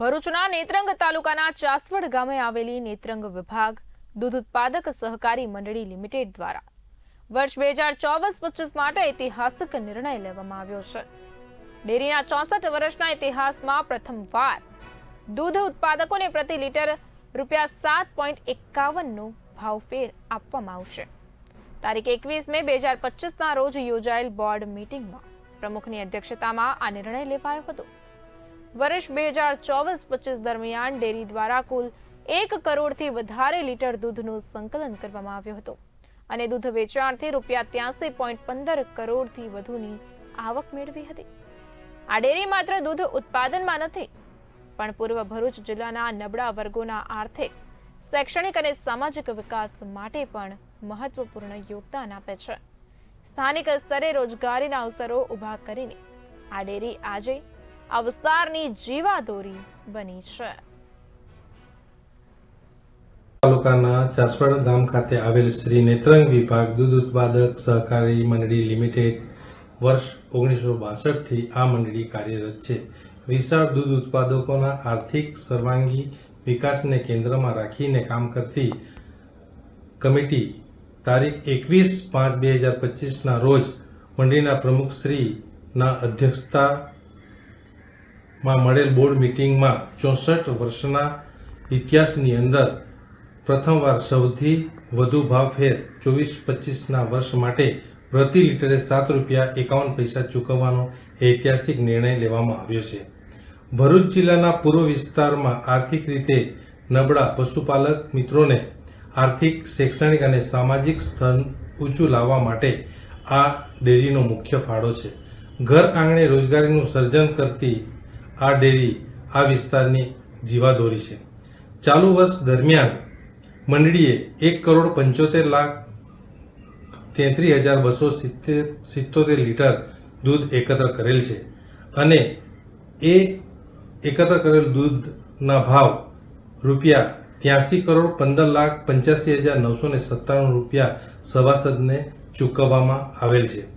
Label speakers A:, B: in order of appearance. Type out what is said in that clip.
A: ભરૂચના નેત્રંગ તાલુકાના ચાસવડ ગામે આવેલી નેત્રંગ વિભાગ દૂધ ઉત્પાદક સહકારી મંડળી લિમિટેડ દ્વારા વર્ષ બે હજાર ચોવીસ પચીસ માટે ઐતિહાસિક નિર્ણય લેવામાં આવ્યો છે. ડેરીના ચોસઠ વર્ષના ઇતિહાસમાં પ્રથમવાર દૂધ ઉત્પાદકોને પ્રતિ લીટર રૂપિયા સાત પોઈન્ટ એકાવનનો ભાવફેર આપવામાં આવશે. તારીખ એકવીસ મે બે હજાર પચીસના રોજ યોજાયેલ બોર્ડ મીટિંગમાં પ્રમુખની અધ્યક્ષતામાં આ નિર્ણય લેવાયો હતો. વર્ષ બે હજાર ચોવીસ પચીસ દરમિયાન ડેરી દ્વારા કુલ એક કરોડથી વધારે લીટર દૂધનું સંકલન કરવામાં આવ્યું હતું. અને દૂધ વેચાણથી રૂપિયા ત્યાંસી પોઈન્ટ પંદર કરોડથી વધુની આવક મેળવી હતી. આ ડેરી માત્ર દૂધ ઉત્પાદનમાં નથી, પણ પૂર્વ ભરૂચ જિલ્લાના નબળા વર્ગોના આર્થિક, શૈક્ષણિક અને સામાજિક વિકાસ માટે પણ મહત્વપૂર્ણ યોગદાન આપે છે. સ્થાનિક સ્તરે રોજગારીના અવસરો ઊભા કરીને આ ડેરી આજે આ વિસ્તારની જીવાદોરી બની છે.
B: તાલુકાના ચાસવાડા ગામ ખાતે આવેલ શ્રી નેત્રંગ વિભાગ દૂધ ઉત્પાદક સહકારી મંડળી લિમિટેડ વર્ષ ઓગણીસો બાસઠથી આ મંડળી કાર્યરત છે. વિશાળ દૂધ ઉત્પાદકોના આર્થિક સર્વાંગી વિકાસને કેન્દ્રમાં રાખીને કામ કરતી કમિટી તારીખ એકવીસ પાંચ બે હજાર પચીસના રોજ મંડળીના પ્રમુખશ્રીના અધ્યક્ષતામાં મળેલ બોર્ડ મિટિંગમાં ચોસઠ વર્ષના ઇતિહાસની અંદર પ્રથમવાર સૌથી વધુ ભાવફેર ચોવીસ પચીસના વર્ષ માટે પ્રતિ લીટરે સાત રૂપિયા એકાવન પૈસા ચૂકવવાનો ઐતિહાસિક નિર્ણય લેવામાં આવ્યો છે. ભરૂચ જિલ્લાના પૂર્વ વિસ્તારમાં આર્થિક રીતે નબળા પશુપાલક મિત્રોને આર્થિક, શૈક્ષણિક અને સામાજિક સ્તર ઊંચું લાવવા માટે આ ડેરીનો મુખ્ય ફાળો છે. ઘર આંગણે રોજગારીનું સર્જન કરતી આ ડેરી આ વિસ્તારની જીવાદોરી છે. ચાલુ વર્ષ દરમિયાન મંડળીએ એક કરોડ પંચોતેર લાખ તેત્રીસ હજાર બસો સિત્તેર, સિત્તોતેર લીટર દૂધ એકત્ર કરેલ છે અને એ એકત્ર કરેલ દૂધના ભાવ રૂપિયા ત્યાસી કરોડ પંદર લાખ પંચ્યાસી હજાર નવસો ને સત્તાણું રૂપિયા સભાસદને ચૂકવવામાં આવેલ છે.